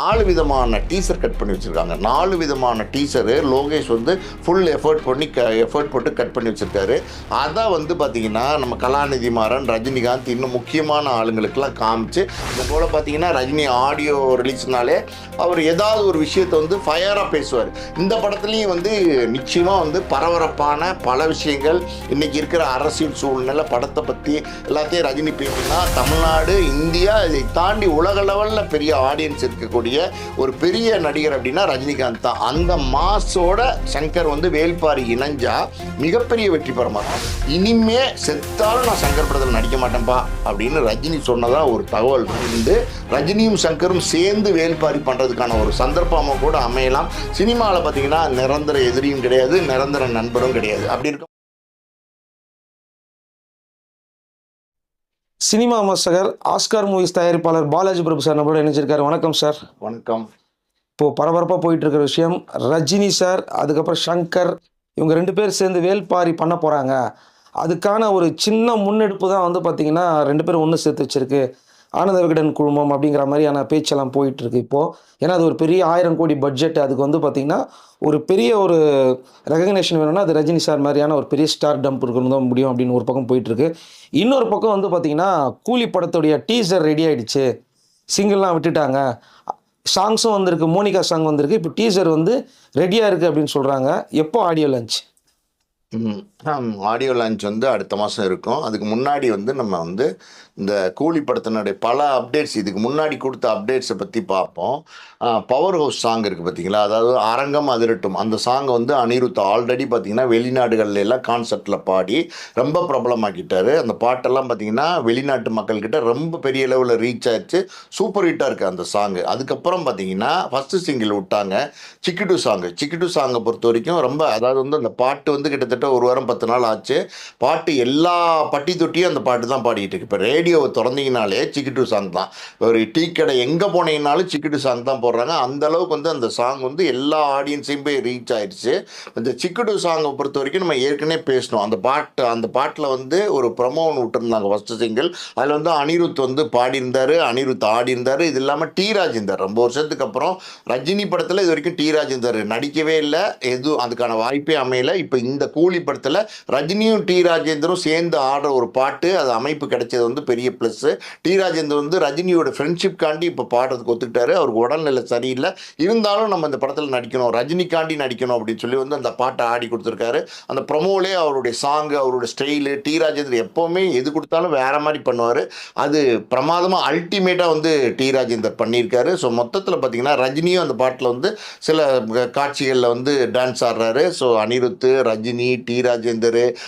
நாலு விதமான teaser cut பண்ணி வச்சுருக்காங்க. நாலு விதமான டீசரு லோகேஷ் வந்து ஃபுல் எஃபர்ட் பண்ணி க எஃபர்ட் போட்டு கட் பண்ணி வச்சுருக்காரு. அதை வந்து பார்த்திங்கன்னா நம்ம கலாநிதி மாறன் ரஜினிகாந்த் இன்னும் முக்கியமான ஆளுங்களுக்கெல்லாம் காமிச்சு இது போல் பார்த்தீங்கன்னா ரஜினி ஆடியோ ரிலீஸ்னாலே அவர் ஏதாவது ஒரு விஷயத்தை வந்து ஃபயராக பேசுவார். இந்த படத்துலையும் வந்து நிச்சயமாக வந்து பரபரப்பான பல விஷயங்கள் இன்றைக்கி இருக்கிற அரசியல் சூழ்நிலை படத்தை பற்றி எல்லாத்தையும் ரஜினி பேசினா தமிழ்நாடு இந்தியா இதை தாண்டி உலக லெவலில் பெரிய ஆடியன்ஸ் இருக்கக்கூடிய ஒரு பெரிய நடிகர் அப்படின்னா ரஜினிகாந்த் தான். அந்த மாஸோட சங்கர் வந்து வேல்பாரி இணைஞ்சா மிகப்பெரிய வெற்றி பெறமாட்டான் இனிமே செத்தாலும் நான் சங்கர் படத்தில் நடிக்க மாட்டேன்ப்பா அப்படின்னு ரஜினி சொன்னதா ஒரு தகவல் இருந்து ரஜினியும் சங்கரும் சேர்ந்து வேல்பாரி பண்ணுறதுக்கான ஒரு சந்தர்ப்பமாக கூட அமையலாம். சினிமாவில் பார்த்தீங்கன்னா நிரந்தர எதிரியும் கிடையாது நிரந்தர நண்பரும் கிடையாது. அப்படி இருக்கும் சினிமா விமர்சகர் ஆஸ்கார் மூவிஸ் தயாரிப்பாளர் பாலாஜி பிரபு சார் நம்மளோட இணைஞ்சிருக்காரு. வணக்கம் சார் வணக்கம். இப்போ பரபரப்பாக போயிட்டு இருக்கிற விஷயம் ரஜினி சார் அதுக்கப்புறம் சங்கர் இவங்க ரெண்டு பேர் சேர்ந்து வேல்பாரி பண்ண போகிறாங்க அதுக்கான ஒரு சின்ன முன்னெடுப்பு தான் வந்து பார்த்திங்கன்னா ரெண்டு பேரும் ஒன்று சேர்த்து வச்சிருக்கு. ஆனந்த விகடன் குழுமம் அப்படிங்கிற மாதிரியான பேச்செல்லாம் போயிட்டுருக்கு இப்போது ஏன்னா அது ஒரு பெரிய ஆயிரம் கோடி பட்ஜெட் அதுக்கு வந்து பார்த்திங்கன்னா ஒரு பெரிய ஒரு ரெகக்னேஷன் வேணும்னா அது ரஜினி சார் மாதிரியான ஒரு பெரிய ஸ்டார் டம்ப் இருக்கணும் தான் முடியும் அப்படின்னு ஒரு பக்கம் போயிட்டுருக்கு. இன்னொரு பக்கம் வந்து பார்த்திங்கன்னா கூலி படத்துடைய டீசர் ரெடி ஆகிடுச்சு சிங்கிள்லாம் விட்டுட்டாங்க. சாங்ஸும் வந்திருக்கு மோனிகா சாங் வந்திருக்கு. இப்போ டீசர் வந்து ரெடியாக இருக்குது அப்படின்னு சொல்கிறாங்க எப்போ ஆடியோ லஞ்ச் ஆடியோ லான்ச் வந்து அடுத்த மாதம் இருக்கும். அதுக்கு முன்னாடி வந்து நம்ம வந்து இந்த கூலி படத்தினுடைய பல அப்டேட்ஸ் இதுக்கு முன்னாடி கொடுத்த அப்டேட்ஸை பற்றி பார்ப்போம். பவர் ஹவுஸ் சாங் இருக்குது பார்த்தீங்களா அதாவது அரங்கம் அதிரட்டும். அந்த சாங் வந்து அனிருத் ஆல்ரெடி பார்த்தீங்கன்னா வெளிநாடுகள்ல எல்லாம் கான்செப்டில் பாடி ரொம்ப பிரபலமாக்கிட்டார் அந்த பாட்டெல்லாம் பார்த்தீங்கன்னா வெளிநாட்டு மக்கள்கிட்ட ரொம்ப பெரிய லெவலில் ரீச் ஆயிடுச்சு சூப்பர் ஹிட்டாக இருக்குது அந்த சாங்கு அதுக்கப்புறம் பார்த்தீங்கன்னா ஃபஸ்ட்டு சிங்கிள் விட்டாங்க. சிக்கிட்டு சாங்கு சிக்கிட்டு சாங்கை பொறுத்த வரைக்கும் ரொம்ப அதாவது வந்து அந்த பாட்டு வந்து கிட்டத்தட்ட ஒரு வாரம் பத்து நாள் ஆச்சு. பாட்டு எல்லா பட்டி தொட்டியும் அந்த பாட்டு தான் பாடிட்டு இருக்கு. இப்போ ரேடியோவை திறந்தீங்கனாலே சிக்கிட்டு சாங் தான். ஒரு டீ கடை எங்கே போனீங்கனாலும் சிக்கிட்டு சாங் தான் போடுறாங்க. அந்த அளவுக்கு வந்து அந்த சாங் வந்து எல்லா ஆடியன்ஸையும் போய் ரீச் ஆயிடுச்சு இந்த சிக்கிட்டு சாங்கை பொறுத்த வரைக்கும் நம்ம ஏற்கனவே பேசணும் அந்த பாட்டு அந்த பாட்டில் வந்து ஒரு ப்ரமோ ஒன்று விட்டுருந்தாங்க ஃபஸ்ட்டு சிங்கிள் அதில் வந்து அனிருத் வந்து பாடியிருந்தார் அனிருத் ஆடியிருந்தார். இது இல்லாமல் டி ராஜேந்தர் ரொம்ப வருஷத்துக்கு அப்புறம் ரஜினி படத்தில் இது வரைக்கும் டி ராஜேந்தர் நடிக்கவே இல்லை. எதுவும் அதுக்கான வாய்ப்பே அமையல. இப்போ இந்த கூலி படத்தில் ரஜினியும் டி ராஜேந்தரும் சேர்ந்து ஆடுற ஒரு பாட்டு அது அமைப்பு கிடைச்சது வந்து பெரிய ப்ளஸ்ஸு டி ராஜேந்தர் வந்து ரஜினியோட ஃப்ரெண்ட்ஷிப்காண்டி இப்போ பாடுறதுக்கு ஒத்துக்கிட்டாரு. அவருக்கு உடல்நிலை சரியில்லை. இருந்தாலும் நம்ம இந்த படத்தில் நடிக்கணும் ரஜினிக்காண்டி நடிக்கணும் அப்படின்னு சொல்லி வந்து அந்த பாட்டை ஆடி கொடுத்துருக்காரு. அந்த ப்ரொமோலே அவருடைய சாங்கு அவருடைய ஸ்டைலு டி ராஜேந்தர் எப்போவுமே எது கொடுத்தாலும் வேறு மாதிரி பண்ணுவார். அது பிரமாதமாக அல்டிமேட்டாக வந்து டி ராஜேந்தர் பண்ணியிருக்காரு. ஸோ மொத்தத்தில் பார்த்தீங்கன்னா ரஜினியும் அந்த பாட்டில் வந்து சில காட்சிகளில் வந்து டான்ஸ் ஆடுறாரு. ஸோ அனிருத்து ரஜினி டி ராஜேந்தர்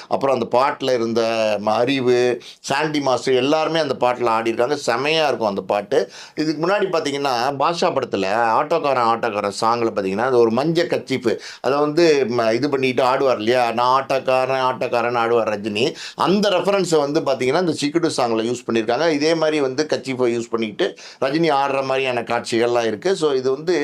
அப்புறம் அந்த பாட்டில் இருந்த ம- அறிவு சாண்டி மாஸ்டர் எல்லாருமே அந்த பாட்டில் ஆடிருக்காங்க செமையாக இருக்கும் அந்த பாட்டு. இதுக்கு முன்னாடி பார்த்தீங்கன்னா பாஷா படத்தில் ஆட்டோக்காரன் ஆட்டோக்காரன் சாங்கில் பார்த்தீங்கன்னா அது ஒரு மஞ்சள் கச்சிப்பு. அதை வந்து இது பண்ணிக்கிட்டு ஆடுவார் இல்லையா? நான் ஆட்டோக்காரன் ஆட்டோக்காரன் ஆடுவார் ரஜினி. அந்த ரெஃபரன்ஸை வந்து பார்த்தீங்கன்னா இந்த சிக்கிடு சாங்கில் யூஸ் பண்ணியிருக்காங்க. இதே மாதிரி வந்து கச்சிப்பை யூஸ் பண்ணிக்கிட்டு ரஜினி ஆடுற மாதிரியான காட்சிகள்லாம் இருக்குது ஸோ இது வந்து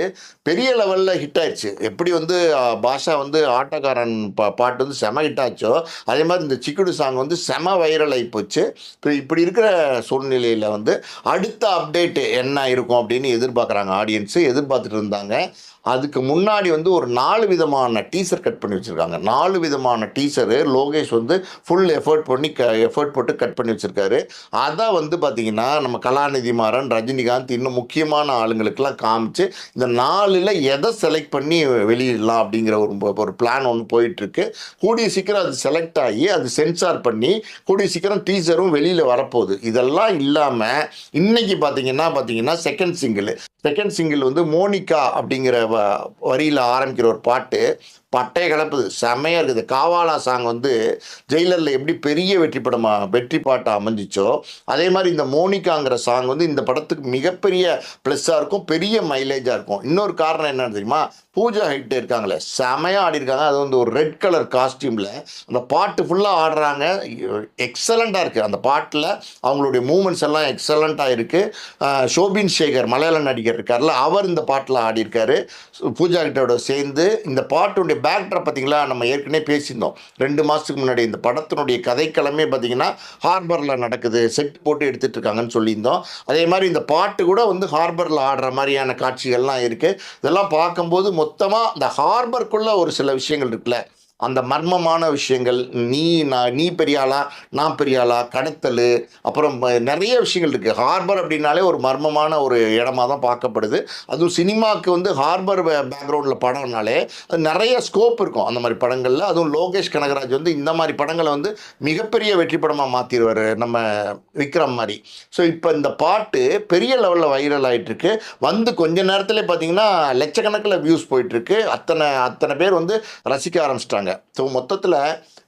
பெரிய லெவலில் ஹிட் ஆயிடுச்சு. எப்படி வந்து பாஷா வந்து ஆட்டோக்காரன் பா பாட்டு வந்து செம ஹிட் ஆச்சோ அதே மாதிரி இந்த சிக்குடு சாங் வந்து செம வைரல் ஆகி போச்சு. இப்போ இப்படி இருக்கிற சூழ்நிலையில் வந்து அடுத்த அப்டேட் என்ன இருக்கும் அப்படின்னு எதிர்பார்க்குறாங்க ஆடியன்ஸு எதிர்பார்த்துட்டு இருந்தாங்க. அதுக்கு முன்னாடி வந்து ஒரு நாலு விதமான டீசர் கட் பண்ணி வச்சுருக்காங்க. நாலு விதமான டீசரு லோகேஷ் வந்து ஃபுல் எஃபர்ட் பண்ணி க எஃபர்ட் போட்டு கட் பண்ணி வச்சுருக்காரு. அதை வந்து பார்த்திங்கன்னா நம்ம கலாநிதி மாறன் ரஜினிகாந்த் இன்னும் முக்கியமான ஆளுங்களுக்கெல்லாம் காமிச்சு இந்த நாலில் எதை செலக்ட் பண்ணி வெளியிடலாம் அப்படிங்கிற ஒரு ஒரு பிளான் ஒன்று போயிட்டுருக்கு. கூடிய சீக்கிரம் அது செலக்ட் ஆகி அது சென்சார் பண்ணி கூடிய சீக்கிரம் டீசரும் வெளியில் வரப்போகுது. இதெல்லாம் இல்லாமல் இன்றைக்கி பார்த்தீங்கன்னா பார்த்திங்கன்னா செகண்ட் சிங்கிள் செகண்ட் சிங்கிள் வந்து மோனிகா அப்படிங்கிற வரியில் ஆரம்பிக்கிற ஒரு பாட்டு. பட்டைய கலப்புது. செம்மையாக இருக்குது. காவாலா சாங் வந்து ஜெயிலரில் எப்படி பெரிய வெற்றி படமாக வெற்றி பாட்டாக அமைஞ்சிச்சோ அதே மாதிரி இந்த மோனிகாங்கிற சாங் வந்து இந்த படத்துக்கு மிகப்பெரிய ப்ளஸ்ஸாக இருக்கும் பெரிய மைலேஜாக இருக்கும். இன்னொரு காரணம் என்னன்னு தெரியுமா? பூஜா ஹைட் இருக்காங்களே. செமையாக ஆடிருக்காங்க அது வந்து ஒரு ரெட் கலர் காஸ்டியூமில் அந்த பாட்டு ஃபுல்லாக ஆடுறாங்க. எக்ஸலண்ட்டாக இருக்குது அந்த பாட்டில் அவங்களுடைய மூமெண்ட்ஸ் எல்லாம் எக்ஸலண்ட்டாக இருக்குது ஷோபின் சேகர் மலையாள நடிகர் இருக்கார்ல அவர் இந்த பாட்டில் ஆடியிருக்காரு. பூஜா ஹிட்டோட சேர்ந்து இந்த பாட்டுடைய பேக்ட்ராப் பார்த்திங்களா நம்ம ஏற்கனவே பேசியிருந்தோம். ரெண்டு மாதத்துக்கு முன்னாடி இந்த படத்தினுடைய கதைக்களமே பார்த்தீங்கன்னா ஹார்பரில் நடக்குது செட் போட்டு எடுத்துகிட்டு இருக்காங்கன்னு சொல்லியிருந்தோம். அதே மாதிரி இந்த பாட்டு கூட வந்து ஹார்பரில் ஆடுற மாதிரியான காட்சிகள்லாம் இருக்குது இதெல்லாம் பார்க்கும்போது மொத்தமாக இந்த ஹார்பருக்குள்ளே ஒரு சில விஷயங்கள் இருக்குல்ல. அந்த மர்மமான விஷயங்கள் நீ நான் நீ பெரியாளா நான் பெரியாளா கடத்தல் அப்புறம் நிறைய விஷயங்கள் இருக்குது ஹார்பர் அப்படின்னாலே ஒரு மர்மமான ஒரு இடமா தான் பார்க்கப்படுது. அதுவும் சினிமாவுக்கு வந்து ஹார்பர் பேக்ரவுண்டில் படம்னாலே அது நிறைய ஸ்கோப் இருக்கும். அந்த மாதிரி படங்களில். அதுவும் லோகேஷ் கனகராஜ் வந்து இந்த மாதிரி படங்களை வந்து மிகப்பெரிய வெற்றி படமாக மாற்றிடுவார் நம்ம விக்ரம் மாதிரி. ஸோ இப்போ இந்த பாட்டு பெரிய லெவலில் வைரல் ஆயிட்டிருக்கு. வந்து கொஞ்ச நேரத்தில் பார்த்தீங்கன்னா லட்சக்கணக்கில் வியூஸ் போயிட்டுருக்கு. அத்தனை அத்தனை பேர் வந்து ரசிக்க ஆரம்பிச்சிட்டாங்க. ஸோ மொத்தத்தில்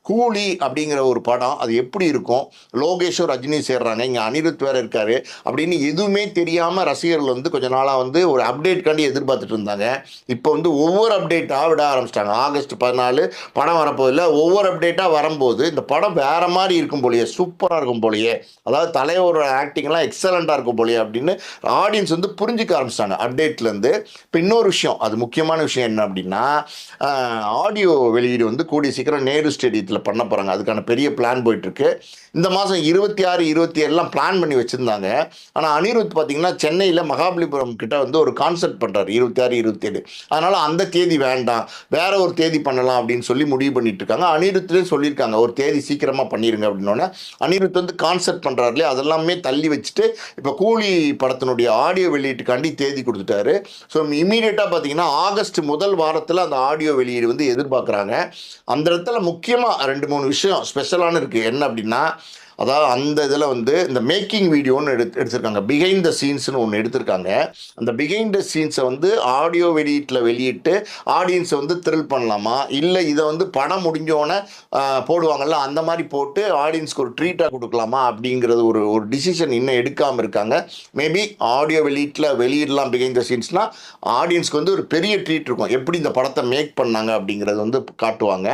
கூலி அப்படிங்கிற ஒரு படம் அது எப்படி இருக்கும்? லோகேஷும் ரஜினி சேர்றாங்க இங்கே அனிருத் வேற இருக்காரு அப்படின்னு எதுவுமே தெரியாமல் ரசிகர்கள் வந்து கொஞ்ச நாளாக வந்து ஒரு அப்டேட் காண்டி எதிர்பார்த்துட்டு இருந்தாங்க. இப்போ வந்து ஒவ்வொரு அப்டேட்டாக விட ஆரம்பிச்சிட்டாங்க. ஆகஸ்ட் பதினாலு படம் வரப்போதில் ஒவ்வொரு அப்டேட்டாக வரும்போது இந்த படம் வேற மாதிரி இருக்கும் போலையே சூப்பராக இருக்கும் போலையே அதாவது தலைவரோட ஆக்டிங்லாம் எக்ஸலண்ட்டாக இருக்கும் போலியே அப்படின்னு ஆடியன்ஸ் வந்து புரிஞ்சுக்க ஆரம்பிச்சிட்டாங்க. அப்டேட்லேருந்து இப்போ இன்னொரு விஷயம் அது முக்கியமான விஷயம் என்ன அப்படின்னா ஆடியோ வெளியீடு வந்து கூடிய சீக்கிரம் நேரு ஸ்டேடியத்தில் பண்ண போகிறாங்க அதுக்கான பெரிய பிளான் போயிட்டுருக்கு. இந்த மாதம் இருபத்தி ஆறு இருபத்தி ஏழுலாம் பிளான் பண்ணி வச்சுருந்தாங்க. ஆனால் அனிருத் பார்த்தீங்கன்னா சென்னையில் மகாபலிபுரம் கிட்ட வந்து ஒரு கான்சர்ட் பண்ணுறாரு இருபத்தி ஆறு இருபத்தி ஏழு. அதனால் அந்த தேதி வேண்டாம். வேறு ஒரு தேதி பண்ணலாம் அப்படின்னு சொல்லி முடிவு பண்ணிட்டு இருக்காங்க அனிருத்லேயும் சொல்லியிருக்காங்க. ஒரு தேதி சீக்கிரமாக பண்ணிடுங்க அப்படின்னோடனே அனிருத் வந்து கான்சர்ட் பண்ணுறாரு இல்லையா அதெல்லாமே தள்ளி வச்சுட்டு இப்போ கூலி படத்தினுடைய ஆடியோ வெளியீட்டுக்காண்டி தேதி கொடுத்துட்டாரு. ஸோ இமீடியட்டாக பார்த்தீங்கன்னா ஆகஸ்ட் முதல் வாரத்தில் அந்த ஆடியோ வெளியீடு வந்து எதிர்பார்க்குறாங்க. அந்த இடத்துல முக்கியமாக ரெண்டு மூணு விஷயம் ஸ்பெஷலான இருக்குது என்ன அப்படின்னா அதாவது அந்த இதில் வந்து இந்த மேக்கிங் வீடியோன்னு எடுத்து எடுத்திருக்காங்க. பிஹைண்ட் த சீன்ஸ்னு ஒன்று எடுத்திருக்காங்க. அந்த பிஹைண்ட் த சீன்ஸை வந்து ஆடியோ வெளியீட்டில் வெளியிட்டு ஆடியன்ஸை வந்து த்ரில் பண்ணலாமா? இல்லை இதை வந்து படம் முடிஞ்சோடனே போடுவாங்கல்ல அந்த மாதிரி போட்டு ஆடியன்ஸ்க்கு ஒரு ட்ரீட்டாக கொடுக்கலாமா? அப்படிங்கிறது ஒரு ஒரு டிசிஷன் இன்னும் எடுக்காமல் இருக்காங்க. மேபி ஆடியோ வெளியீட்டில் வெளியிடலாம் பிஹைண்ட் த சீன்ஸ்னால் ஆடியன்ஸ்க்கு வந்து ஒரு பெரிய ட்ரீட் இருக்கும். எப்படி இந்த படத்தை மேக் பண்ணாங்க அப்படிங்கிறது வந்து காட்டுவாங்க.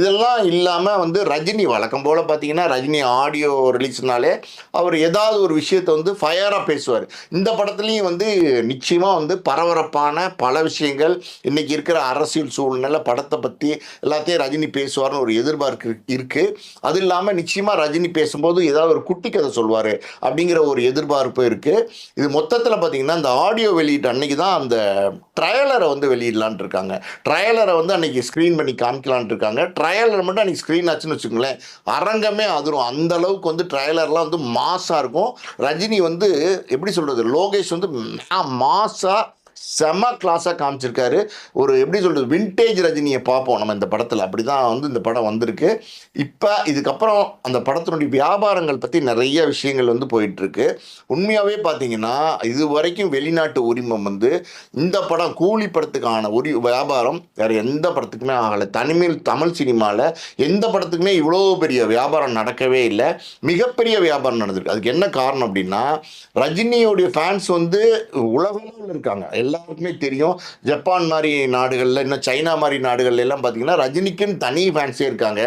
இதெல்லாம் இல்லாமல் வந்து ரஜினி வழக்கம் போல் பார்த்தீங்கன்னா ரஜினி ஆடியோ ரிலீஸ்னாலே அவர் ஏதாவது ஒரு விஷயத்தை வந்து ஃபயராக பேசுவார். இந்த படத்துலையும் வந்து நிச்சயமாக வந்து பரபரப்பான பல விஷயங்கள் இன்றைக்கி இருக்கிற அரசியல் சூழ்நிலை படத்தை பற்றி எல்லாத்தையும் ரஜினி பேசுவார்னு ஒரு எதிர்பார்ப்பு இருக்குது அது இல்லாமல் நிச்சயமாக ரஜினி பேசும்போது ஏதாவது ஒரு குட்டி கதை சொல்வார் அப்படிங்கிற ஒரு எதிர்பார்ப்பு இருக்குது இது மொத்தத்தில் பார்த்தீங்கன்னா இந்த ஆடியோ வெளியிட்ட அன்னைக்கு தான் அந்த ட்ரையலரை வந்து வெளியிடலான் இருக்காங்க. ட்ரையலரை வந்து அன்றைக்கி ஸ்க்ரீன் பண்ணி காமிக்கலான் இருக்காங்க. ட்ரையலர் மட்டும் அன்றைக்கி ஸ்க்ரீன் ஆச்சுன்னு வச்சுக்கோங்களேன். அரங்கமே அதிரும். அந்தளவு அளவுக்கு வந்து ட்ரைலர்லாம் வந்து மாஸாக இருக்கும். ரஜினி வந்து எப்படி சொல்கிறது லோகேஷ் வந்து மாஸாக செம கிளாஸாக காமிச்சிருக்காரு. ஒரு எப்படி சொல்கிறது விண்டேஜ் ரஜினியை பார்ப்போம் நம்ம இந்த படத்தில். அப்படி தான் வந்து இந்த படம் வந்திருக்கு. இப்போ இதுக்கப்புறம் அந்த படத்தினுடைய வியாபாரங்கள் பற்றி நிறைய விஷயங்கள் வந்து போயிட்டுருக்கு. உண்மையாகவே பார்த்தீங்கன்னா இது வரைக்கும் வெளிநாட்டு உரிமம் வந்து இந்த படம் கூலி படத்துக்கான உரி வியாபாரம் வேறு எந்த படத்துக்குமே ஆகலை. தனிமையில் தமிழ் சினிமாவில் எந்த படத்துக்குமே இவ்வளோ பெரிய வியாபாரம் நடக்கவே இல்லை. மிகப்பெரிய வியாபாரம் நடந்திருக்கு. அதுக்கு என்ன காரணம் அப்படின்னா ரஜினியோடைய ஃபேன்ஸ் வந்து உலகமும் இருக்காங்க. எல்லாருக்குமே தெரியும். ஜப்பான் மாதிரி நாடுகளில் இன்னும் சைனா மாதிரி நாடுகள்ல எல்லாம் பார்த்தீங்கன்னா ரஜினிக்குன்னு தனி ஃபேன்ஸே இருக்காங்க.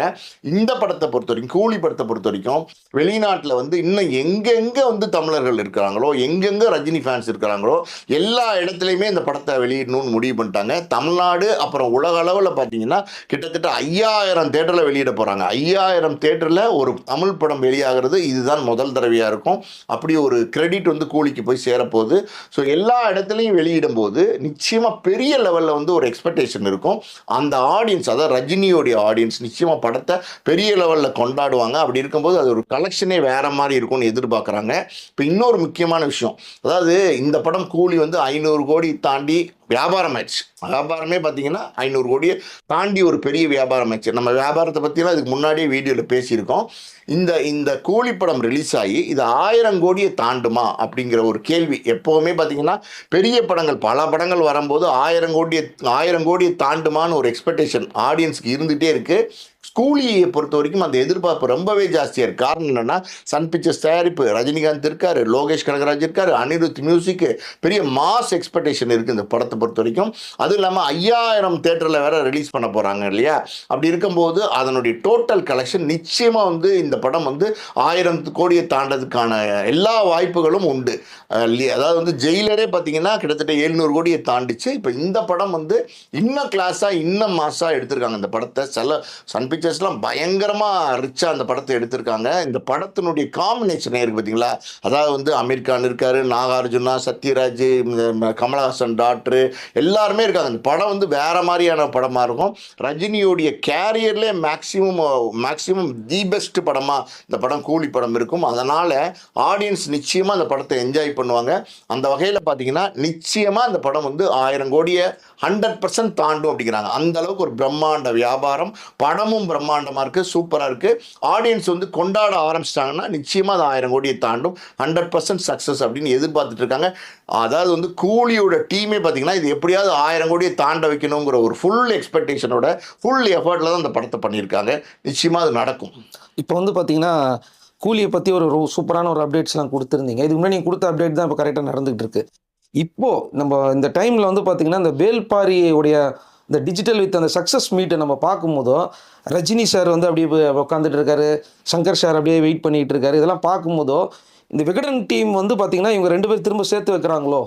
இந்த படத்தை பொறுத்த வரைக்கும் கூலி படத்தை பொறுத்த வரைக்கும் வெளிநாட்டில் வந்து இன்னும் எங்கெங்கே வந்து தமிழர்கள் இருக்கிறாங்களோ எங்கெங்கே ரஜினி ஃபேன்ஸ் இருக்கிறாங்களோ எல்லா இடத்துலையுமே இந்த படத்தை வெளியிடணும்னு முடிவு பண்ணிட்டாங்க. தமிழ்நாடு அப்புறம் உலக அளவில் பார்த்தீங்கன்னா கிட்டத்தட்ட ஐயாயிரம் தேட்டரில் வெளியிட போகிறாங்க ஐயாயிரம் தேட்டரில் ஒரு தமிழ் படம் வெளியாகிறது இதுதான் முதல் தடவையாக இருக்கும். அப்படி ஒரு கிரெடிட் வந்து கூலிக்கு போய் சேரப்போகுது. ஸோ எல்லா இடத்துலையும் வெளியிடும்போது நிச்சயமாக பெரிய லெவலில் வந்து ஒரு எக்ஸ்பெக்டேஷன் இருக்கும். அந்த ஆடியன்ஸ் அதாவது ரஜினியோடைய ஆடியன்ஸ் நிச்சயமாக படத்தை பெரிய லெவலில் கொண்டாடுவாங்க. அப்படி இருக்கும்போது அது ஒரு கலெக்ஷனே வேறு மாதிரி இருக்கும்னு எதிர்பார்க்குறாங்க. இப்போ இன்னொரு முக்கியமான விஷயம். அதாவது இந்த படம் கூலி வந்து ஐநூறு கோடி தாண்டி வியாபாரம் ஆயிடுச்சு வியாபாரமே பார்த்தீங்கன்னா ஐநூறு கோடியை தாண்டி ஒரு பெரிய வியாபாரம் ஆயிடுச்சு நம்ம வியாபாரத்தை பற்றிலாம் இதுக்கு முன்னாடியே வீடியோவில் பேசியிருக்கோம். இந்த இந்த கூலி படம் ரிலீஸ் ஆகி இது ஆயிரம் கோடியை தாண்டுமா அப்படிங்கிற ஒரு கேள்வி எப்போவுமே பார்த்தீங்கன்னா பெரிய படங்கள் பல படங்கள் வரும்போது ஆயிரம் கோடியை ஆயிரம் கோடியை தாண்டுமான்னு ஒரு எக்ஸ்பெக்டேஷன் ஆடியன்ஸ்க்கு இருந்துகிட்டே இருக்குது கூலியை பொறுத்த வரைக்கும் அந்த எதிர்பார்ப்பு ரொம்பவே ஜாஸ்தியாக இருக்குது காரணம் என்னென்னா சன் பிக்சர்ஸ் தயாரிப்பு ரஜினிகாந்த் இருக்காரு லோகேஷ் கனகராஜ் இருக்கார் அனிருத் மியூசிக்கு பெரிய மாஸ் எக்ஸ்பெக்டேஷன் இருக்குது இந்த படத்தை பொறுத்த வரைக்கும். அதுவும் இல்லாமல் ஐயாயிரம் தேட்டரில் வேற ரிலீஸ் பண்ண போகிறாங்க இல்லையா? அப்படி இருக்கும்போது அதனுடைய டோட்டல் கலெக்ஷன் நிச்சயமாக வந்து இந்த படம் வந்து ஆயிரம் கோடியை தாண்டதுக்கான எல்லா வாய்ப்புகளும் உண்டு. அதாவது வந்து ஜெயிலரே பார்த்தீங்கன்னா கிட்டத்தட்ட எழுநூறு கோடியை தாண்டிச்சு. இப்போ இந்த படம் வந்து இன்னும் கிளாஸாக இன்னும் மாஸாக எடுத்திருக்காங்க இந்த படத்தை. சில சன் பிக்சர்ஸ்லாம் பயங்கரமாக ரிச்சாக அந்த படத்தை எடுத்திருக்காங்க. இந்த படத்தினுடைய காம்பினேஷனே இருக்குது பார்த்தீங்களா? அதாவது வந்து அமீர் கான் இருக்கார் நாகார்ஜுனா சத்யராஜ் கமலஹாசன் டாக்டரு எல்லாருமே இருக்காங்க. அந்த படம் வந்து வேறு மாதிரியான படமாக இருக்கும். ரஜினியோடைய கேரியர்லேயே மேக்ஸிமம் மேக்ஸிமம் தி பெஸ்ட் படமாக இந்த படம் கூலி படம் இருக்கும். அதனால் ஆடியன்ஸ் நிச்சயமாக அந்த படத்தை என்ஜாய் பண்ணுவாங்க. அந்த வகையில் பார்த்தீங்கன்னா நிச்சயமாக அந்த படம் வந்து ஆயிரம் கோடியை ஹண்ட்ரட் பர்சன்ட் தாண்டும் அப்படிங்கிறாங்க. அந்த அளவுக்கு ஒரு பிரம்மாண்ட வியாபாரம் படமும் பிரம்மாண்டமாக இருக்குது சூப்பராக இருக்குது ஆடியன்ஸ் வந்து கொண்டாட ஆரம்பிச்சிட்டாங்கன்னா நிச்சயமாக அது ஆயிரம் கோடியை தாண்டும். ஹண்ட்ரட் பர்சன்ட் சக்ஸஸ் அப்படின்னு எதிர்பார்த்துட்டு இருக்காங்க. அதாவது வந்து கூலியோட டீமே பார்த்தீங்கன்னா இது எப்படியாவது ஆயிரம் கோடியை தாண்ட வைக்கணுங்கிற ஒரு ஃபுல் எக்ஸ்பெக்டேஷனோட ஃபுல் எஃபர்ட்டில் தான் அந்த படத்தை பண்ணியிருக்காங்க. நிச்சயமாக அது நடக்கும். இப்போ வந்து பார்த்தீங்கன்னா கூலியை பற்றி ஒரு சூப்பரான ஒரு அப்டேட்ஸ்லாம் கொடுத்துருந்தீங்க. இதுக்கு முன்னாடி நீங்கள் கொடுத்த அப்டேட் தான் இப்போ கரெக்டாக நடந்துகிட்டு இருக்கு. இப்போது நம்ம இந்த டைமில் வந்து பார்த்திங்கன்னா இந்த வேல்பாரியுடைய இந்த டிஜிட்டல் வித் அந்த சக்ஸஸ் மீட்டை நம்ம பார்க்கும்போதோ ரஜினி சார் வந்து அப்படியே உட்காந்துட்டு இருக்காரு சங்கர் சார் அப்படியே வெயிட் பண்ணிகிட்டு இருக்காரு இதெல்லாம் பார்க்கும்போதோ இந்த விகடன் டீம் வந்து பார்த்தீங்கன்னா இவங்க ரெண்டு பேரும் திரும்ப சேர்த்து வைக்கிறாங்களோ?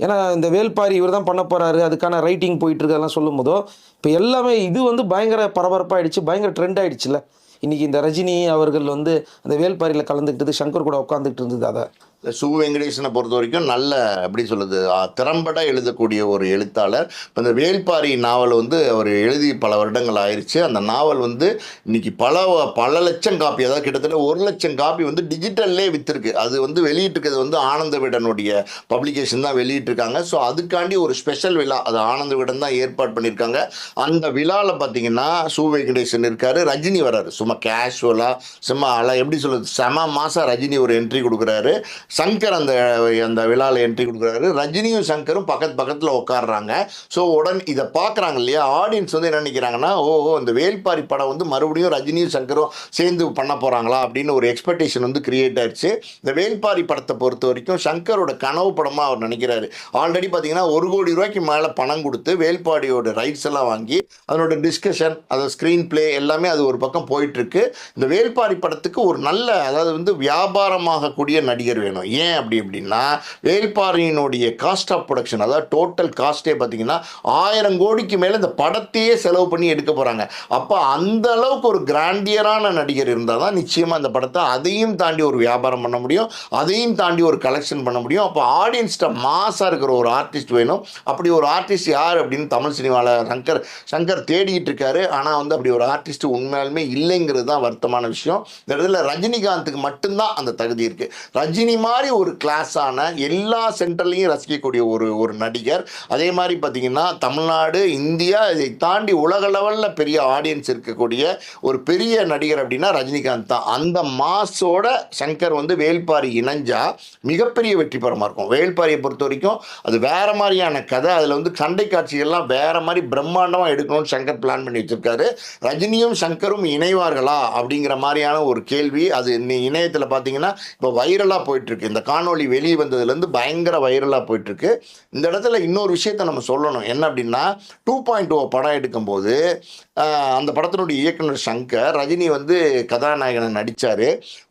ஏன்னா இந்த வேல்பாரி இவர் தான் பண்ண போகிறாரு அதுக்கான ரைட்டிங் போயிட்டுருக்கு அதெல்லாம் சொல்லும் போதோ இப்போ எல்லாமே இது வந்து பயங்கர பரபரப்பாகிடுச்சு பயங்கர ட்ரெண்ட் ஆகிடுச்சுல இன்றைக்கி இந்த ரஜினி அவர்கள் வந்து அந்த வேல்பாரியில் கலந்துக்கிட்டது சங்கர் கூட உட்காந்துக்கிட்டு இருந்தது அதை. சு வெங்கடேசனை பொறுத்த வரைக்கும் நல்ல எப்படி சொல்லுது திறம்பட எழுதக்கூடிய ஒரு எழுத்தாளர். இப்போ இந்த வேல்பாரி நாவல் வந்து அவர் எழுதி பல வருடங்கள் ஆயிடுச்சு அந்த நாவல் வந்து இன்னைக்கு பல பல லட்சம் காப்பி அதாவது கிட்டத்தட்ட ஒரு லட்சம் காப்பி வந்து டிஜிட்டல்லே விற்றுருக்கு அது வந்து வெளியிட்டிருக்கிறது வந்து ஆனந்த விடனுடைய பப்ளிகேஷன் தான் வெளியிட்டிருக்காங்க. ஸோ அதுக்காண்டி ஒரு ஸ்பெஷல் விழா அது ஆனந்த விடன் தான் ஏற்பாடு பண்ணியிருக்காங்க. அந்த விழாவில் பார்த்தீங்கன்னா சு வெங்கடேசன் இருக்கார் ரஜினி வராரு. சும்மா கேஷுவலாக சும்மா அழ எப்படி சொல்லுது செம மாதம் ரஜினி ஒரு என்ட்ரி கொடுக்குறாரு. சங்கர் அந்த அந்த விழாவில் என்ட்ரி கொடுக்குறாரு. ரஜினியும் சங்கரும் பக்கத்து பக்கத்தில் உட்காடுறாங்க ஸோ உடன் இதை பார்க்குறாங்க இல்லையா? ஆடியன்ஸ் வந்து என்ன நினைக்கிறாங்கன்னா ஓஹோ இந்த வேல்பாரி படம் வந்து மறுபடியும் ரஜினியும் சங்கரும் சேர்ந்து பண்ண போகிறாங்களா அப்படின்னு ஒரு எக்ஸ்பெக்டேஷன் வந்து கிரியேட் ஆயிடுச்சு இந்த வேல்பாரி படத்தை பொறுத்த வரைக்கும் சங்கரோட கனவு படமாக அவர் நினைக்கிறாரு. ஆல்ரெடி பார்த்தீங்கன்னா ஒரு கோடி ரூபாய்க்கு மேலே பணம் கொடுத்து வேல்பாடியோட ரைட்ஸ் எல்லாம் வாங்கி அதனோட டிஸ்கஷன் அதை ஸ்க்ரீன் ப்ளே எல்லாமே அது ஒரு பக்கம் போயிட்டுருக்கு இந்த வேல்பாரி படத்துக்கு ஒரு நல்ல அதாவது வந்து வியாபாரமாகக்கூடிய நடிகர் வேணும். ஏன் அப்படி அப்படின்னா வேல்பாரியினுடைய காஸ்ட் ஆஃப் ப்ரொடக்ஷன் அதாவது டோட்டல் காஸ்ட்டே பார்த்தீங்கன்னா ஆயிரம் கோடிக்கு மேலே இந்த படத்தையே செலவு பண்ணி எடுக்க போகிறாங்க அப்போ அந்த அளவுக்கு ஒரு கிராண்டியரான நடிகர் இருந்தால் தான் நிச்சயமாக அந்த படத்தை அதையும் தாண்டி ஒரு வியாபாரம் பண்ண முடியும் அதையும் தாண்டி ஒரு கலெக்ஷன் பண்ண முடியும். அப்போ ஆடியன்ஸ்கிட்ட மாசாக இருக்கிற ஒரு ஆர்டிஸ்ட் வேணும். அப்படி ஒரு ஆர்டிஸ்ட் யார் அப்படின்னு தமிழ் சினிமாவில் சங்கர் சங்கர் தேடிக்கிட்டு இருக்காரு. ஆனால் வந்து அப்படி ஒரு ஆர்டிஸ்ட் உண்மையாலுமே இல்லைங்கிறது தான் வருத்தமான விஷயம். இந்த இடத்துல ரஜினிகாந்துக்கு மட்டும்தான் அந்த தகுதி இருக்குது ரஜினிமா மாதிரி ஒரு கிளாஸான எல்லா சென்டர்லையும் ரசிக்கக்கூடிய ஒரு ஒரு நடிகர். அதே மாதிரி பார்த்தீங்கன்னா தமிழ்நாடு இந்தியா இதை தாண்டி உலக லெவலில் பெரிய ஆடியன்ஸ் இருக்கக்கூடிய ஒரு பெரிய நடிகர் அப்படின்னா ரஜினிகாந்த் தான். அந்த மாஸோட சங்கர் வந்து வேல்பாரி இணைஞ்சா மிகப்பெரிய வெற்றி பெறமாக இருக்கும். வேல்பாரியை பொறுத்த வரைக்கும் அது வேற மாதிரியான கதை. அதில் வந்து சண்டை காட்சிகள்லாம் வேற மாதிரி பிரம்மாண்டமாக எடுக்கணும்னு சங்கர் பிளான் பண்ணி வச்சிருக்காரு. ரஜினியும் சங்கரும் இணைவார்களா அப்படிங்கிற மாதிரியான ஒரு கேள்வி. அது இன்னை இணையத்தில் பார்த்தீங்கன்னா இப்போ வைரலாக போயிட்டுருக்கு. இந்த காணொளி வெளியே வந்ததுலேருந்து பயங்கர வைரலாக போயிட்டுருக்கு. இந்த இடத்துல இன்னொரு விஷயத்தை நம்ம சொல்லணும். என்ன அப்படின்னா டூ பாயிண்ட் ஓ படம் எடுக்கும்போது அந்த படத்தினுடைய இயக்குனர் சங்கர் ரஜினி வந்து கதாநாயகனை நடித்தார்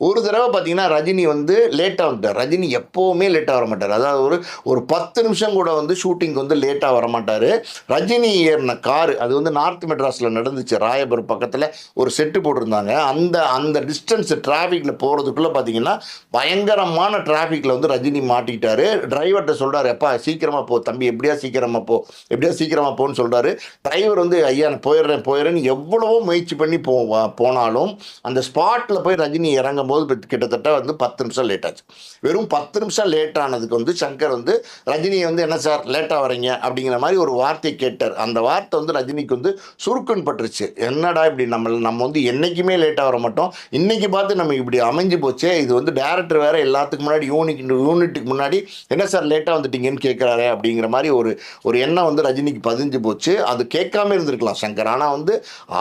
ஒரு தடவை பார்த்தீங்கன்னா ரஜினி வந்து லேட்டாக வந்துட்டார். ரஜினி எப்போவுமே லேட்டாக வர மாட்டார். அதாவது ஒரு ஒரு பத்து நிமிஷம் கூட வந்து ஷூட்டிங் வந்து லேட்டாக வர மாட்டார். ரஜினி ஏறின காரு அது வந்து நார்த் மெட்ராஸில் நடந்துச்சு. ராயபுரம் பக்கத்தில் ஒரு செட்டு போட்டிருந்தாங்க. அந்த அந்த டிஸ்டன்ஸ் டிராஃபிக்கில் போகிறதுக்குள்ளே பார்த்தீங்கன்னா பயங்கரமான டிராஃபிக்கில் வந்து ரஜினி மாட்டிக்கிட்டாரு. டிரைவர்கிட்ட சொல்கிறாரு எப்பா சீக்கிரமாக போ தம்பி எப்படியா சீக்கிரமாக போ எப்படியா சீக்கிரமாக போன்னு சொல்கிறாரு டிரைவர் வந்து ஐயா நான் போயிடுறேன் போயிடுறேன்னு எவ்வளவோ முயற்சி பண்ணி போ போனாலும் அந்த ஸ்பாட்டில் போய் ரஜினி இறங்கும் போது கிட்டத்தட்ட வந்து பத்து நிமிஷம் லேட் ஆச்சு. வெறும் பத்து நிமிஷம் லேட் ஆனதுக்கு வந்து சங்கர் வந்து ரஜினியை வந்து என்ன சார் லேட்டாக வரீங்க அப்படிங்கிற மாதிரி ஒரு வார்த்தையை கேட்டார். அந்த வார்த்தை வந்து ரஜினிக்கு வந்து சுருக்குன்னு பட்டுருச்சு. என்னடா இப்படி நம்ம நம்ம வந்து என்றைக்குமே லேட்டாக வர மாட்டோம். இன்றைக்கி பார்த்து நம்ம இப்படி அமைஞ்சு போச்சே இது வந்து டேரக்டர் வேறு எல்லாத்துக்கும் முன்னாடி யூனிட் யூனிட்டுக்கு முன்னாடி என்ன சார் லேட்டாக வந்துட்டீங்கன்னு கேட்குறாரு அப்படிங்கிற மாதிரி ஒரு ஒரு எண்ணம் வந்து ரஜினிக்கு பதிஞ்சு போச்சு. அது கேட்காம இருந்திருக்கலாம் சங்கர். ஆனால் வந்து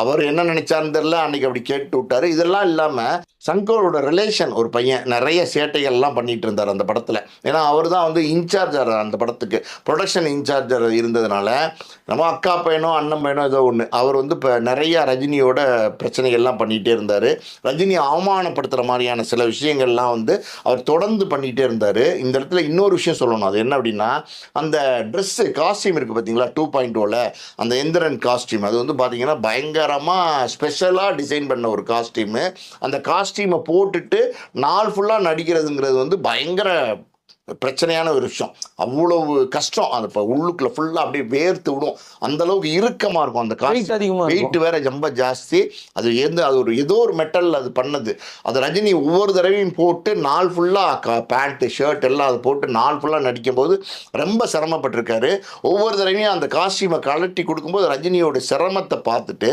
அவர் என்ன நினச்சாருன்னு தெரியல. அன்னைக்கு அப்படி கேட்டு விட்டார். இதெல்லாம் இல்லாமல் சங்கரோட ரிலேஷன் ஒரு பையன் நிறைய சேட்டைகள்லாம் பண்ணிட்டு இருந்தார் அந்த படத்தில். ஏன்னா அவர் தான் வந்து இன்சார்ஜர் அந்த படத்துக்கு. ப்ரொடக்ஷன் இன்சார்ஜர் இருந்ததுனால நம்ம அக்கா பையனோ அண்ணன் பையனோ ஏதோ ஒன்று அவர் வந்து இப்போ நிறைய ரஜினியோட பிரச்சனைகள்லாம் பண்ணிகிட்டே இருந்தார். ரஜினி அவமானப்படுத்துகிற மாதிரியான சில விஷயங்கள்லாம் வந்து அவர் தொடர்ந்து பண்ணிகிட்டே இருந்தார். இந்த இடத்துல இன்னொரு விஷயம் சொல்லணும். அது என்ன அப்படின்னா அந்த ட்ரெஸ்ஸு காஸ்டியூம் இருக்குது பார்த்தீங்களா டூ பாயிண்ட் ஓவில் அந்த எந்திரன் காஸ்டியூம் அது வந்து பார்த்தீங்கன்னா பயங்கரமாக ஸ்பெஷலாக டிசைன் பண்ண ஒரு காஸ்டியூமு அந்த காஸ்டியூமை போட்டுட்டு நாள் ஃபுல்லாக நடிக்கிறதுங்கிறது வந்து பயங்கர பிரச்சனையான ஒரு விஷயம். அவ்வளவு கஷ்டம். அந்த இப்போ உள்ளுக்குள்ள ஃபுல்லாக அப்படியே வேர்த்து விடும். அந்த அளவுக்கு இறுக்கமாக இருக்கும் அந்த காஸ்டியூம் அதிகமாக வெயிட் வேற ரொம்ப ஜாஸ்தி. அது எந்த அது ஒரு ஏதோ ஒரு மெட்டல் அது பண்ணது. அது ரஜினி ஒவ்வொரு தடவையும் போட்டு நாள் ஃபுல்லாக பேண்ட்டு ஷர்ட் எல்லாம் அது போட்டு நாள் ஃபுல்லாக நடிக்கும்போது ரொம்ப சிரமப்பட்டிருக்காரு. ஒவ்வொரு தடவையும் அந்த காஸ்டியூமை கலட்டி கொடுக்கும்போது ரஜினியோட சிரமத்தை பார்த்துட்டு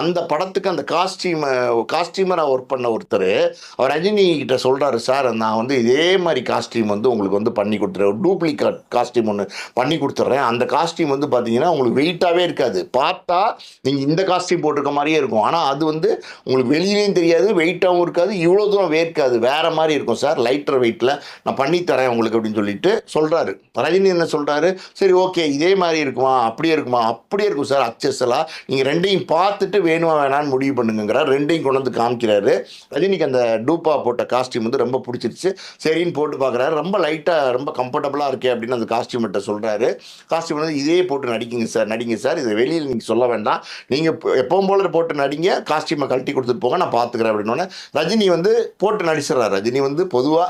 அந்த படத்துக்கு அந்த காஸ்டியூமை காஸ்டியூமராக ஒர்க் பண்ண ஒருத்தர் அவர் ரஜினி கிட்ட சொல்கிறாரு சார் நான் வந்து இதே மாதிரி காஸ்டியூம் வந்து உங்களுக்கு வந்து பண்ணி கொடுத்துறேன் டூப்ளிகேட் காஸ்டியூம் ஒன்று பண்ணி கொடுத்துட்றேன் அந்த காஸ்டியூம் வந்து பார்த்தீங்கன்னா உங்களுக்கு வெயிட்டாகவே இருக்காது. பார்த்தா நீங்கள் இந்த காஸ்டியூம் போட்டிருக்க மாதிரியே இருக்கும். ஆனால் அது வந்து உங்களுக்கு வெளியிலையும் தெரியாது வெயிட்டாகவும் இருக்காது இவ்வளோ தூரம் வேர்க்காது வேறு மாதிரி இருக்கும் சார் லைட்டர் வெயிட்டில் நான் பண்ணித்தரேன் உங்களுக்கு அப்படின்னு சொல்லிட்டு சொல்கிறாரு ரஜினி என்ன சொல்கிறாரு சரி ஓகே இதே மாதிரி இருக்குமா? அப்படியே இருக்குமா? அப்படியே இருக்கும் சார் அச்சஸ்லாம் நீங்கள் ரெண்டையும் பார்த்துட்டு வேணுமா வேணான்னு முடிவு பண்ணுங்கிறார் ரெண்டையும் கொண்டு வந்து காமிக்கிறாரு. ரஜினிக்கு அந்த டூப்பா போட்ட காஸ்டியூம் வந்து ரொம்ப பிடிச்சிருச்சு. சரின்னு போட்டு பார்க்குறாரு ரொம்ப லைட் லைட்டாக ரொம்ப கம்ஃபர்டபுளாக இருக்கே அப்படின்னு அந்த காஸ்டியூம்கிட்ட சொல்கிறாரு காஸ்டியூம் வந்து இதே போட்டு நடிக்குங்க சார் நடிங்க சார் இதை வெளியில் நீங்கள் சொல்ல வேண்டாம். நீங்கள் எப்பவும் போல போட்டு நடிங்க காஸ்டியூமை கழட்டி கொடுத்துட்டு போங்க நான் பார்த்துக்கிறேன் அப்படின்னோடனே ரஜினி வந்து போட்டு நடிச்சிடறாரு. ரஜினி வந்து பொதுவாக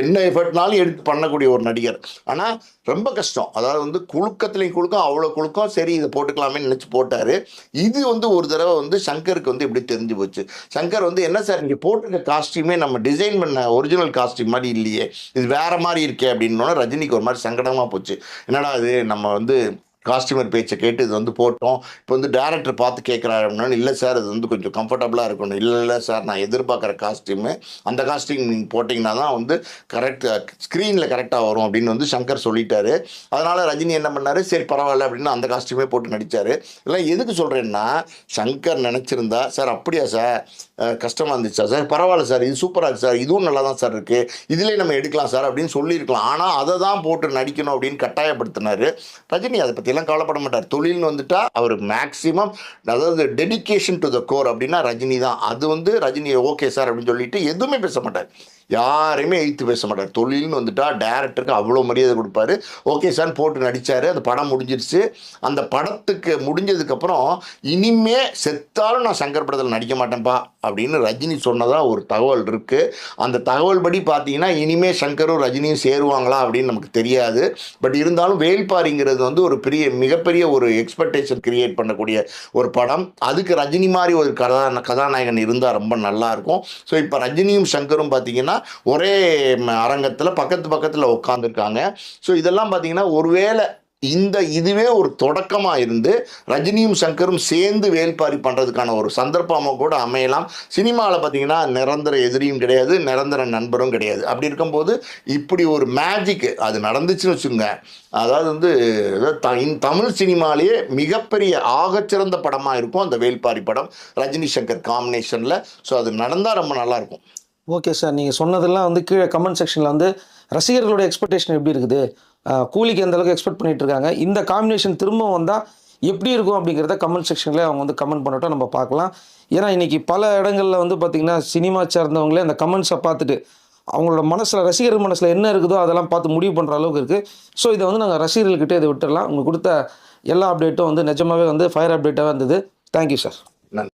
என்ன எஃபர்ட்னாலும் எடுத்து பண்ணக்கூடிய ஒரு நடிகர். ஆனால் ரொம்ப கஷ்டம். அதாவது வந்து குழுக்கத்துலேயும் குழுக்கம் அவ்வளோ குழுக்கம் சரி இதை போட்டுக்கலாமேன்னு நினச்சி போட்டார். இது வந்து ஒரு தடவை வந்து சங்கருக்கு வந்து இப்படி தெரிஞ்சு போச்சு. சங்கர் வந்து என்ன சார் இங்கே போட்டிருக்க காஸ்டியூமே நம்ம டிசைன் பண்ண ஒரிஜினல் காஸ்டியூம் மாதிரி இல்லையே. இது வேறு மாதிரி இருக்கே அப்படின்னோட ரஜினிக்கு ஒரு மாதிரி சங்கடமாக போச்சு. என்னடா இது? நம்ம வந்து காஸ்டியூமர் பேச்சை கேட்டு இது வந்து போட்டோம். இப்போ வந்து டேரக்டர் பார்த்து கேட்குறாரு அப்படின்னா இல்லை சார் அது வந்து கொஞ்சம் கம்ஃபர்டபுளாக இருக்கணும். இல்லை இல்லை சார் நான் எதிர்பார்க்குற காஸ்டியூமு அந்த காஸ்டியூம் நீங்கள் போட்டிங்கன்னா தான் வந்து கரெக்ட் ஸ்க்ரீனில் கரெக்டாக வரும் அப்படின்னு வந்து சங்கர் சொல்லிட்டாரு. அதனால் ரஜினி என்ன பண்ணார்? சரி பரவாயில்ல அப்படின்னு அந்த காஸ்டியூமே போட்டு நடித்தார் இதெல்லாம் எதுக்கு சொல்கிறேன்னா சங்கர் நினச்சிருந்தா சார் அப்படியா சார் கஷ்டமாக இருந்துச்சா சார் பரவாயில்ல சார் இது சூப்பராக இருக்குது சார் இதுவும் நல்லா தான் சார் இருக்குது இதிலே நம்ம எடுக்கலாம் சார் அப்படின்னு சொல்லியிருக்கலாம். ஆனால் அதை தான் போட்டு நடிக்கணும் அப்படின்னு கட்டாயப்படுத்தினார். ரஜினி அதை பற்றி பற்றியெல்லாம் கவலைப்பட மாட்டார். தொழில்னு வந்துட்டா அவர் மேக்ஸிமம் அதாவது டெடிக்கேஷன் டு த கோர் அப்படின்னா ரஜினி தான் அது வந்து ரஜினி ஓகே சார் அப்படின்னு சொல்லிட்டு எதுவுமே பேச மாட்டார். யாரையுமே எய்த்து பேச மாட்டார். தொழில்னு வந்துட்டா டேரக்டருக்கு அவ்வளோ மரியாதை கொடுப்பாரு. ஓகே சார் போட்டு நடித்தார் அந்த படம் முடிஞ்சிருச்சு. அந்த படத்துக்கு முடிஞ்சதுக்கப்புறம் இனிமே செத்தாலும் நான் சங்கர் படத்தில் நடிக்க மாட்டேன்ப்பா அப்படின்னு ரஜினி சொன்னதாக ஒரு தகவல் இருக்குது அந்த தகவல் படி பார்த்தீங்கன்னா இனிமே சங்கரும் ரஜினியும் சேருவாங்களா அப்படின்னு நமக்கு தெரியாது. பட் இருந்தாலும் வேல்பாரிங்கிறது வந்து ஒரு பெரிய மிகப்பெரிய ஒரு எக்ஸ்பெக்டேஷன் கிரியேட் பண்ணக்கூடிய ஒரு படம். அதுக்கு ரஜினி மாதிரி ஒரு கதா கதாநாயகன் இருந்தால் ரொம்ப நல்லாயிருக்கும் ஸோ இப்போ ரஜினியும் சங்கரும் பார்த்தீங்கன்னா ஒரே அரங்கத்தில் பக்கத்து பக்கத்தில் உட்காந்துருக்காங்க ஸோ இதெல்லாம் பார்த்தீங்கன்னா ஒருவேளை இந்த இதுவே ஒரு தொடக்கமாக இருந்து ரஜினியும் சங்கரும் சேர்ந்து வேல்பாரி பண்ணுறதுக்கான ஒரு சந்தர்ப்பமாக கூட அமையலாம். சினிமாவில் பார்த்தீங்கன்னா நிரந்தர எதிரியும் கிடையாது நிரந்தர நண்பரும் கிடையாது. அப்படி இருக்கும்போது இப்படி ஒரு மேஜிக் அது நடந்துச்சுன்னு வச்சுக்கோங்க. அதாவது வந்து த- இந்த தமிழ் சினிமாலேயே மிகப்பெரிய ஆகச்சிறந்த படமாக இருக்கும் அந்த வேல்பாரி படம் ரஜினி சங்கர் காம்பினேஷனில் ஸோ அது நடந்தால் ரொம்ப நல்லாயிருக்கும் ஓகே சார் நீங்கள் சொன்னதெல்லாம் வந்து கீழே கமெண்ட் செக்ஷனில் வந்து ரசிகர்களோட எக்ஸ்பெக்டேஷன் எப்படி இருக்குது? கூலிக்கு எந்த அளவுக்கு எக்ஸ்பெக்ட் பண்ணிட்டு இருக்காங்க? இந்த காம்பினேஷன் திரும்ப வந்தால் எப்படி இருக்கும் அப்படிங்கிறத கமெண்ட் செக்ஷனில் அவங்க வந்து கமெண்ட் பண்ணட்டும் நம்ம பார்க்கலாம். ஏன்னா இன்றைக்கி பல இடங்களில் வந்து பார்த்திங்கன்னா சினிமா சார்ந்தவங்களே அந்த கமெண்ட்ஸை பார்த்துட்டு அவங்களோட மனசில் ரசிகர் மனசில் என்ன இருக்குதோ அதெல்லாம் பார்த்து முடிவு பண்ணுற அளவுக்கு இருக்குது ஸோ இதை வந்து நாங்கள் ரசிகர்கள்கிட்ட இதை விட்டுடலாம் உங்களுக்கு கொடுத்த எல்லா அப்டேட்டும் வந்து நிஜமாகவே வந்து ஃபயர் அப்டேட்டாக இருந்தது தேங்க்யூ சார் நன்றி.